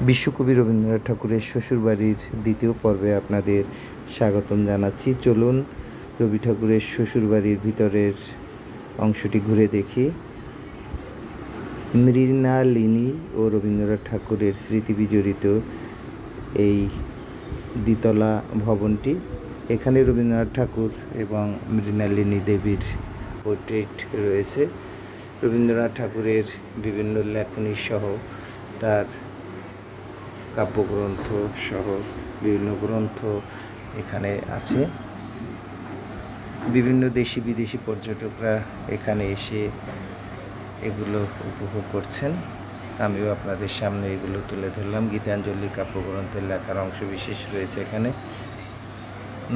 বিশ্বকবি রবীন্দ্রনাথ ঠাকুরের শ্বশুরবাড়ির দ্বিতীয় পর্বে আপনাদের স্বাগতম জানাচ্ছি। চলুন রবি ঠাকুরের শ্বশুরবাড়ির ভিতরের অংশটি ঘুরে দেখি। মৃণালিনী ও রবীন্দ্রনাথ ঠাকুরের স্মৃতি বিজড়িত এই দ্বিতলা ভবনটি। এখানে রবীন্দ্রনাথ ঠাকুর এবং মৃণালিনী দেবীর পোর্ট্রেট রয়েছে। রবীন্দ্রনাথ ঠাকুরের বিভিন্ন লেখনী সহ তার কাব্যগ্রন্থ সহ বিভিন্ন গ্রন্থ এখানে আছে। বিভিন্ন দেশি বিদেশি পর্যটকরা এখানে এসে এগুলো উপভোগ করছেন। আমিও আপনাদের সামনে এগুলো তুলে ধরলাম। গীতাঞ্জলি কাব্যগ্রন্থের লেখার অংশ বিশেষ রয়েছে এখানে।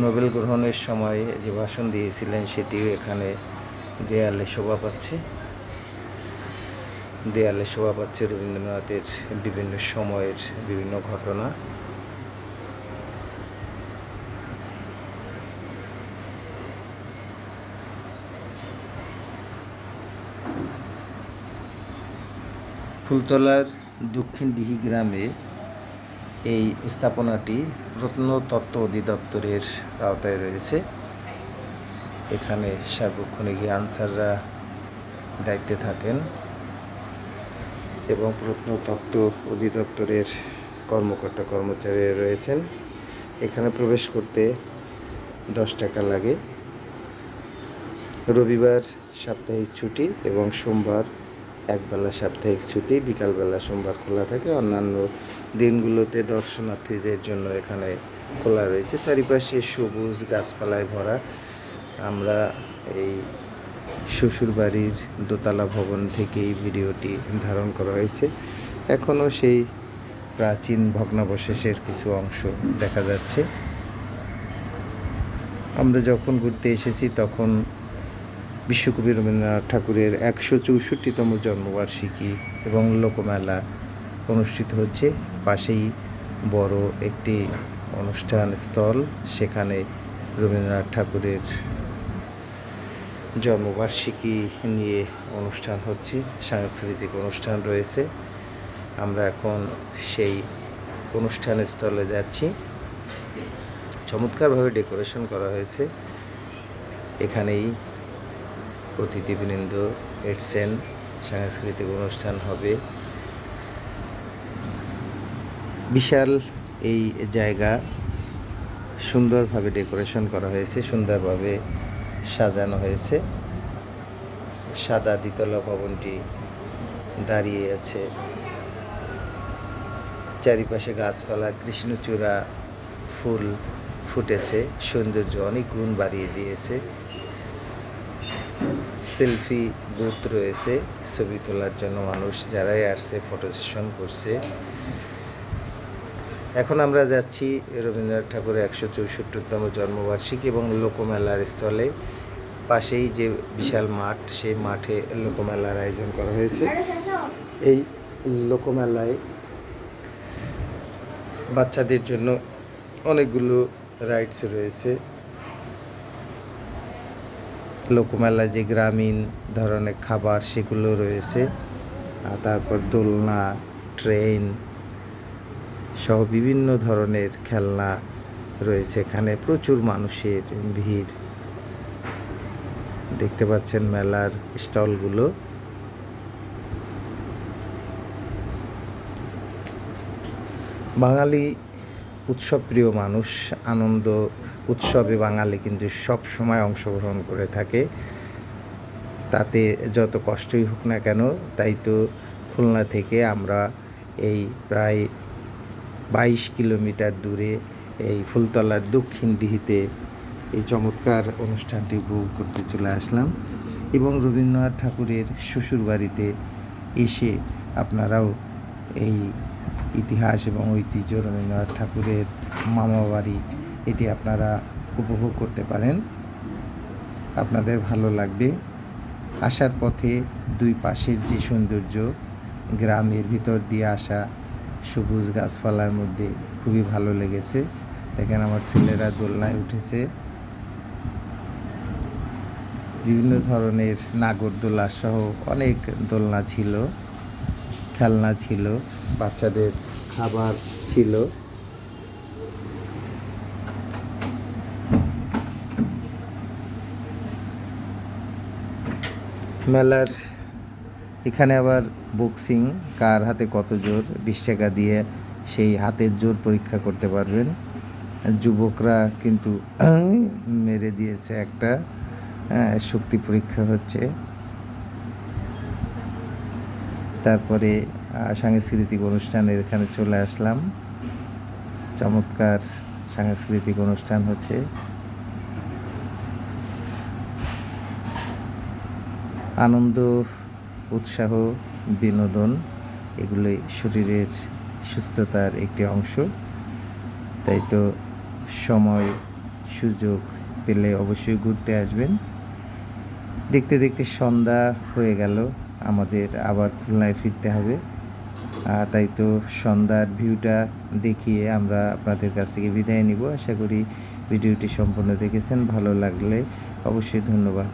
নোবেল গ্রহণের সময় যে ভাষণ দিয়েছিলেন সেটিও এখানে দেয়ালে শোভা পাচ্ছে। দেয়ালে শোভা পাচ্ছে রবীন্দ্রনাথের বিভিন্ন সময়ের বিভিন্ন ঘটনা। ফুলতলার দক্ষিণ দিহি গ্রামে এই স্থাপনাটি প্রত্নতত্ত্ব অধিদপ্তরের আওতায় রয়েছে। এখানে সার্বক্ষণিক আনসাররা দায়িত্বে থাকেন। এবং প্রত্নতত্ত্ব অধিদপ্তরের কর্মকর্তা কর্মচারীরা রয়েছেন। এখানে প্রবেশ করতে দশ টাকা লাগে। রবিবার সাপ্তাহিক ছুটি এবং সোমবার একবেলা সাপ্তাহিক ছুটি। বিকালবেলা সোমবার খোলা থাকে। অন্যান্য দিনগুলোতে দর্শনার্থীদের জন্য এখানে খোলা রয়েছে। চারিপাশে সবুজ গাছপালায় ভরা। আমরা এই শ্বশুরবাড়ির দোতলা ভবন থেকে এই ভিডিওটি ধারণ করা হয়েছে। এখনও সেই প্রাচীন ভগ্নাবশেষের কিছু অংশ দেখা যাচ্ছে। আমরা যখন ঘুরতে এসেছি, তখন বিশ্বকবি রবীন্দ্রনাথ ঠাকুরের একশো চৌষট্টিতম জন্মবার্ষিকী এবং লোকমেলা অনুষ্ঠিত হচ্ছে। পাশেই বড় একটি অনুষ্ঠান স্থল, সেখানে রবীন্দ্রনাথ ঠাকুরের জন্মবার্ষিকী নিয়ে অনুষ্ঠান হচ্ছে, সাংস্কৃতিক অনুষ্ঠান রয়েছে। আমরা এখন সেই অনুষ্ঠান স্থলে যাচ্ছি। চমৎকারভাবে ডেকোরেশন করা হয়েছে। এখানেই অতিথিবৃন্দ এসছেন। সাংস্কৃতিক অনুষ্ঠান হবে। বিশাল এই জায়গা সুন্দরভাবে ডেকোরেশন করা হয়েছে। সুন্দরভাবে সাজানো হয়েছে। সাদা দ্বিতলা ভবনটি দাঁড়িয়ে আছে। চারিপাশে গাছপালা, কৃষ্ণচূড়া ফুল ফুটেছে। সৌন্দর্য অনেক গুণ বাড়িয়ে দিয়েছে। সেলফি বুথ রয়েছে। ছবি তোলার জন্য মানুষ যারাই আসছে ফটো সেশন করছে। এখন আমরা যাচ্ছি রবীন্দ্রনাথ ঠাকুরের একশো চৌষট্টিতম জন্মবার্ষিকী এবং লোকমেলার স্থলে। পাশেই যে বিশাল মাঠ, সেই মাঠে লোকমেলার আয়োজন করা হয়েছে। এই লোকমেলায় বাচ্চাদের জন্য অনেকগুলো রাইডস রয়েছে। লোকমেলায় যে গ্রামীণ ধরনের খাবার, সেগুলো রয়েছে। তারপর দোলনা ট্রেন সহ বিভিন্ন ধরনের খেলনা রয়েছে এখানে। প্রচুর মানুষের ভিড়। দেখতে পাচ্ছেন মেলার স্টলগুলো। বাঙালি উৎসবপ্রিয় মানুষ, আনন্দ উৎসবে বাঙালি কিন্তু সব সময় অংশগ্রহণ করে থাকে। তাতে যত কষ্টই হোক না কেন, তাই তো খুলনা থেকে আমরা এই প্রায় বাইশ কিলোমিটার দূরে এই ফুলতলার দক্ষিণ দিহিতে এই চমৎকার অনুষ্ঠানটি উপভোগ করতে চলে আসলাম এবং রবীন্দ্রনাথ ঠাকুরের শ্বশুরবাড়িতে এসে আপনারাও এই ইতিহাস এবং ঐতিহ্য রবীন্দ্রনাথ ঠাকুরের মামা বাড়ি এটি আপনারা উপভোগ করতে পারেন। আপনাদের ভালো লাগবে। আসার পথে দুই পাশের যে সৌন্দর্য, গ্রামের ভিতর দিয়ে আসা সবুজ গাছপালার মধ্যে খুবই ভালো লেগেছে। দেখেন আমার ছেলেরা দোলনায় উঠেছে। বিভিন্ন ধরনের নাগরদোলা সহ অনেক দোলনা ছিল, খেলনা ছিল, বাচ্চাদের খাবার ছিল। মেলার এখানে আবার বক্সিং, কার হাতে কত জোর, বিশ টাকা দিয়ে সেই হাতের জোর পরীক্ষা করতে পারবেন। যুবকরা কিন্তু মেরে দিয়েছে একটা। শক্তি পরীক্ষা হচ্ছে। তারপরে সাংস্কৃতিক অনুষ্ঠানের এখানে চলে আসলাম। চমৎকার সাংস্কৃতিক অনুষ্ঠান হচ্ছে। আনন্দ, উৎসাহ, বিনোদন, এগুলোই শরীরের সুস্থতার একটি অংশ। তাই তো সময়, সুযোগ পেলে অবশ্যই ঘুরতে আসবেন। দেখতে দেখতে সন্ধ্যা হয়ে গেল। আমাদের আবার খুলনায় ফিরতে হবে। তাই তো সন্ধ্যার ভিউটা দেখিয়ে আমরা আপনাদের কাছ থেকে বিদায় নিব। আশা করি ভিডিওটি সম্পূর্ণ দেখেছেন। ভালো লাগলে অবশ্যই ধন্যবাদ।